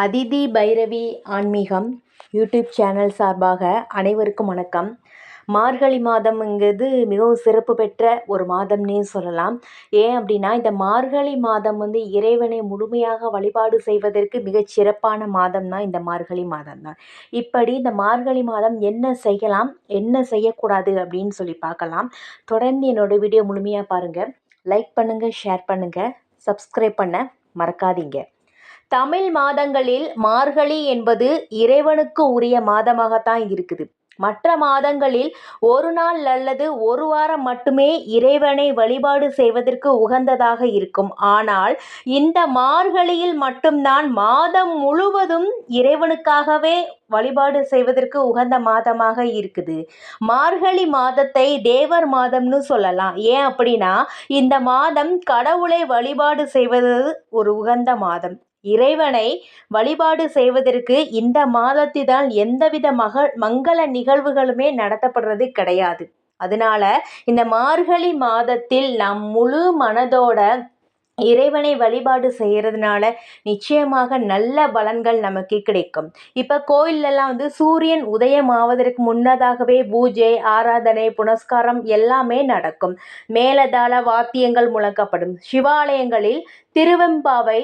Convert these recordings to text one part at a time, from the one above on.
அதிதி பைரவி ஆன்மீகம் YouTube channel சார்பாக அனைவருக்கும் வணக்கம். மார்கழி மாதம்ங்கிறது மிகவும் சிறப்பு பெற்ற ஒரு மாதம்னே சொல்லலாம். ஏன் அப்படின்னா இந்த மார்கழி மாதம் வந்து இறைவனை முழுமையாக வழிபாடு செய்வதற்கு மிகச் சிறப்பான மாதம் தான் இந்த மார்கழி மாதம் தான் இப்படி இந்த மார்கழி மாதம் என்ன செய்யலாம் என்ன செய்யக்கூடாது அப்படின்னு சொல்லி பார்க்கலாம். தொடர்ந்து என்னோடய வீடியோ முழுமையாக பாருங்கள் லைக் பண்ணுங்கள் ஷேர் பண்ணுங்கள் சப்ஸ்கிரைப் பண்ண மறக்காதீங்க. தமிழ் மாதங்களில் மார்கழி என்பது இறைவனுக்கு உரிய மாதமாகத்தான் இருக்குது. மற்ற மாதங்களில் ஒரு நாள் அல்லது ஒரு வாரம் மட்டுமே இறைவனை வழிபாடு செய்வதற்கு உகந்ததாக இருக்கும். ஆனால் இந்த மார்கழியில் மட்டும்தான் மாதம் முழுவதும் இறைவனுக்காகவே வழிபாடு செய்வதற்கு உகந்த மாதமாக இருக்குது. மார்கழி மாதத்தை தேவர் மாதம்னு சொல்லலாம். ஏன் அப்படின்னா இந்த மாதம் கடவுளை வழிபாடு செய்வது ஒரு உகந்த மாதம். இறைவனை வழிபாடு செய்வதற்கு இந்த மாதத்தில்தான் எந்தவித மக மங்கள நிகழ்வுகளுமே நடத்தப்படுறது கிடையாது. அதனால இந்த மார்கழி மாதத்தில் நம் முழு மனதோட இறைவனை வழிபாடு செய்கிறதுனால நிச்சயமாக நல்ல பலன்கள் நமக்கு கிடைக்கும். இப்போ கோயிலெல்லாம் வந்து சூரியன் உதயம் ஆவதற்கு முன்னதாகவே பூஜை ஆராதனை புனஸ்காரம் எல்லாமே நடக்கும். மேலதாள வாத்தியங்கள் முழக்கப்படும் சிவாலயங்களில் திருவெம்பாவை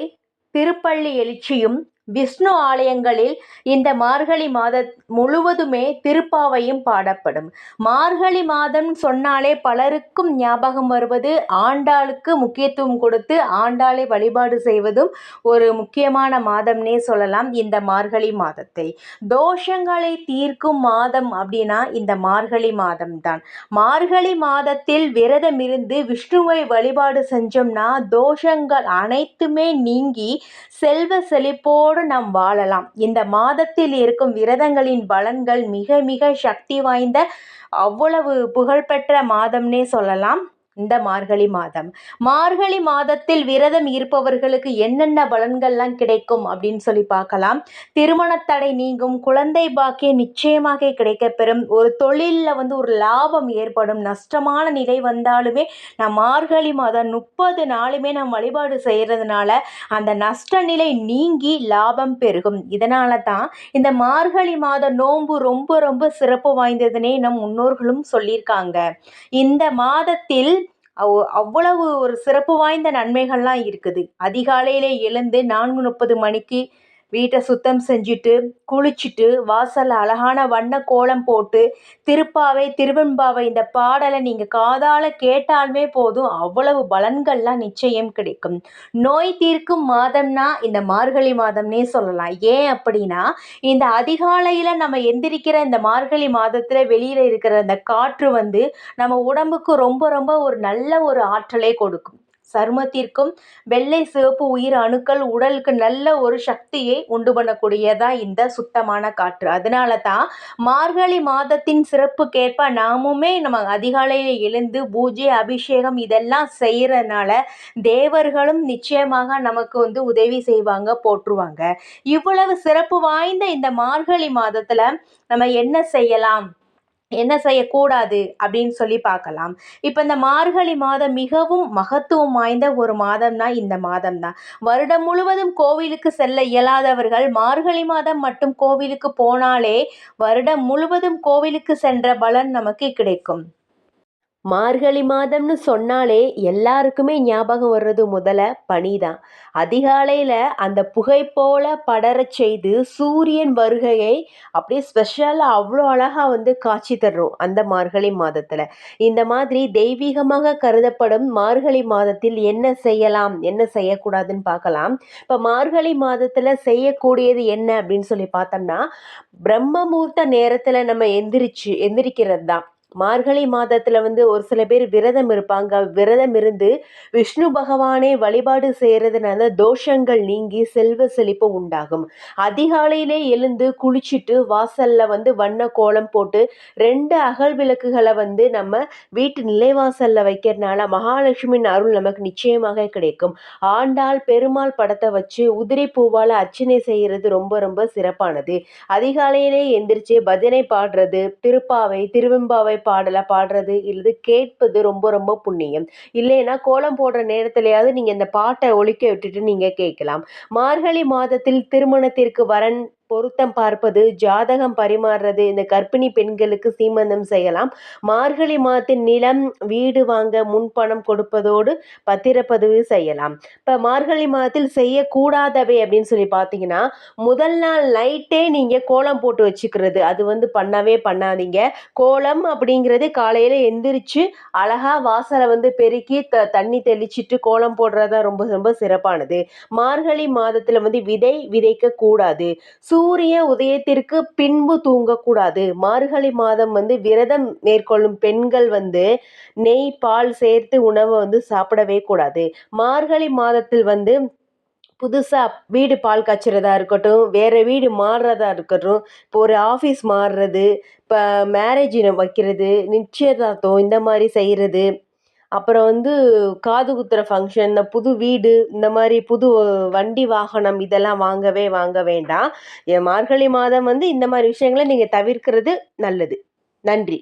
திருப்பள்ளி எழுச்சியும் விஷ்ணு ஆலயங்களில் இந்த மார்கழி மாத முழுவதுமே திருப்பாவையும் பாடப்படும். மார்கழி மாதம் சொன்னாலே பலருக்கும் ஞாபகம் வருவது ஆண்டாளுக்கு முக்கியத்துவம் கொடுத்து ஆண்டாளை வழிபாடு செய்வதும் ஒரு முக்கியமான மாதம்னே சொல்லலாம் இந்த மார்கழி மாதத்தை. தோஷங்களை தீர்க்கும் மாதம் அப்படின்னா இந்த மார்கழி மாதம்தான். மார்கழி மாதத்தில் விரதம் இருந்து விஷ்ணுவை வழிபாடு செஞ்சோம்னா தோஷங்கள் அனைத்துமே நீங்கி செல்வ செழிப்போடு பக்தியோடு நாம் வாழலாம். இந்த மாதத்தில் இருக்கும் விரதங்களின் பலன்கள் மிக மிக சக்தி வாய்ந்த அவ்வளவு புகழ்பெற்ற மாதம்னே சொல்லலாம். இந்த மார்கழி மாதம். மார்கழி மாதத்தில் விரதம் இருப்பவர்களுக்கு என்னென்ன பலன்கள்லாம் கிடைக்கும் அப்படின்னு சொல்லி பார்க்கலாம். திருமணத்தடை நீங்கும் குழந்தை பாக்கியம் நிச்சயமாக கிடைக்கப்பெறும். ஒரு தொழிலில் வந்து ஒரு லாபம் ஏற்படும். நஷ்டமான நிலை வந்தாலுமே நான் மார்கழி மாதம் முப்பது நாளுமே நான் வழிபாடு செய்கிறதுனால அந்த நஷ்ட நிலை நீங்கி லாபம் பெருகும். இதனால தான் இந்த மார்கழி மாத நோன்பு ரொம்ப ரொம்ப சிறப்பு வாய்ந்ததுன்னே நம் முன்னோர்களும் சொல்லியிருக்காங்க. இந்த மாதத்தில் அவ்வளவு ஒரு சிறப்பு வாய்ந்த நன்மைகள்லாம் இருக்குது. அதிகாலையிலே எழுந்து நான்கு முப்பது மணிக்கு வீட்டை சுத்தம் செஞ்சுட்டு குளிச்சுட்டு வாசலில் அழகான வண்ண கோலம் போட்டு திருப்பாவை திருவெண்பாவை இந்த பாடலை நீங்கள் காதால் கேட்டாலுமே போதும். அவ்வளவு பலன்கள்லாம் நிச்சயம் கிடைக்கும். நோய் தீர்க்கும் மாதம்னா இந்த மார்கழி மாதம்னே சொல்லலாம். ஏன் அப்படின்னா இந்த அதிகாலையில் நம்ம எந்திரிக்கிற இந்த மார்கழி மாதத்தில் வெளியில் இருக்கிற அந்த காற்று வந்து நம்ம உடம்புக்கு ரொம்ப ரொம்ப ஒரு நல்ல ஒரு ஆற்றலை கொடுக்கும். சருமத்திற்கும் வெள்ளை சிவப்பு உயிர் அணுக்கள் உடலுக்கு நல்ல ஒரு சக்தியை உண்டு பண்ணக்கூடியதாக இந்த சுத்தமான காற்று. அதனால தான் மார்கழி மாதத்தின் சிறப்புக்கேற்ப நாமுமே நம்ம அதிகாலையில் எழுந்து பூஜை அபிஷேகம் இதெல்லாம் செய்கிறதுனால தேவர்களும் நிச்சயமாக நமக்கு வந்து உதவி செய்வாங்க போற்றுவாங்க. இவ்வளவு சிறப்பு வாய்ந்த இந்த மார்கழி மாதத்தில் நம்ம என்ன செய்யலாம்? என்ன செய்யக்கூடாது அப்படின்னு சொல்லி பார்க்கலாம். இப்போ இந்த மார்கழி மாதம் மிகவும் மகத்துவம் வாய்ந்த ஒரு மாதம்னா இந்த மாதம் தான் வருடம் முழுவதும் கோவிலுக்கு செல்ல இயலாதவர்கள் மார்கழி மாதம் மட்டும் கோவிலுக்கு போனாலே வருடம் முழுவதும் கோவிலுக்கு சென்ற பலன் நமக்கு கிடைக்கும். மார்கழி மாதம்னு சொன்னாலே எல்லாருக்குமே ஞாபகம் வர்றது முதல்ல பனி தான் அதிகாலையில் அந்த புகை போல படரச் செய்து சூரியன் வருகையை அப்படியே ஸ்பெஷலாக அவ்வளோ அழகாக வந்து காட்சி தர்றோம் அந்த மார்கழி மாதத்தில். இந்த மாதிரி தெய்வீகமாக கருதப்படும் மார்கழி மாதத்தில் என்ன செய்யலாம் என்ன செய்யக்கூடாதுன்னு பார்க்கலாம். இப்போ மார்கழி மாதத்தில் செய்யக்கூடியது என்ன அப்படின்னு சொல்லி பார்த்தோம்னா பிரம்மமூர்த்த நேரத்தில் நம்ம எந்திரிச்சு எந்திரிக்கிறது தான் மார்கழி மாதத்தில் வந்து ஒரு சில பேர் விரதம் இருப்பாங்க. விரதம் இருந்து விஷ்ணு பகவானே வழிபாடு செய்கிறதுனால தோஷங்கள் நீங்கி செல்வ செழிப்பு உண்டாகும். அதிகாலையிலே எழுந்து குளிச்சுட்டு வாசலில் வந்து வண்ண கோலம் போட்டு ரெண்டு அகல் விளக்குகளை வந்து நம்ம வீட்டு நிலைவாசலில் வைக்கிறதுனால மகாலட்சுமியின் அருள் நமக்கு நிச்சயமாக கிடைக்கும். ஆண்டாள் பெருமாள் படத்தை வச்சு உதிரி பூவால் அர்ச்சனை செய்கிறது ரொம்ப ரொம்ப சிறப்பானது. அதிகாலையிலே எந்திரிச்சு பஜனை பாடுறது திருப்பாவை திருவெம்பாவை பாடலை பாடுறது இல்லது கேட்பது ரொம்ப ரொம்ப புண்ணியம். இல்லைன்னா கோலம் போடுற நேரத்திலேயாவது நீங்கள் இந்த பாட்டை ஒழிக்க விட்டுட்டு நீங்கள் கேட்கலாம். மார்கழி மாதத்தில் திருமணத்திற்கு வரன் பொருத்தம் பார்ப்பது ஜாதகம் பரிமாறுறது இந்த கர்ப்பிணி பெண்களுக்கு சீமந்தம் செய்யலாம். மார்கழி மாதத்தின் நிலம் வீடு வாங்க முன்பணம் கொடுப்பதோடு பத்திரப்பதிவு செய்யலாம். இப்போ மார்கழி மாதத்தில் செய்யக்கூடாதவை அப்படின்னு சொல்லி பார்த்தீங்கன்னா முதல் நாள் நைட்டே நீங்கள் கோலம் போட்டு வச்சுக்கிறது. அது வந்து பண்ணவே பண்ணாதீங்க. கோலம் அப்படிங்கிறது காலையில் எந்திரிச்சு அழகாக வாசலை வந்து பெருக்கி த தண்ணி தெளிச்சிட்டு கோலம் போடுறது தான் ரொம்ப ரொம்ப சிறப்பானது. மார்கழி மாதத்தில் வந்து விதை விதைக்கக்கூடாது. சூரிய உதயத்திற்கு பின்பு தூங்கக்கூடாது. மார்கழி மாதம் வந்து விரதம் மேற்கொள்ளும் பெண்கள் வந்து நெய் பால் சேர்த்து உணவை வந்து சாப்பிடவே கூடாது. மார்கழி மாதத்தில் வந்து புதுசாக வீடு பால் காய்ச்சறதா இருக்கட்டும் வேறு வீடு மாறுறதா இருக்கட்டும் இப்போ ஒரு ஆஃபீஸ் மாறுறது இப்போ மேரேஜ் வைக்கிறது நிச்சயதார்த்தம் இந்த மாதிரி செய்கிறது அப்புறம் வந்து காது குத்துற ஃபங்க்ஷன் இந்த புது வீடு இந்த மாதிரி புது வண்டி வாகனம் இதெல்லாம் வாங்கவே வாங்க வேண்டாம். என் மார்கழி மாதம் வந்து இந்த மாதிரி விஷயங்களை நீங்கள் தவிர்க்கிறது நல்லது. நன்றி.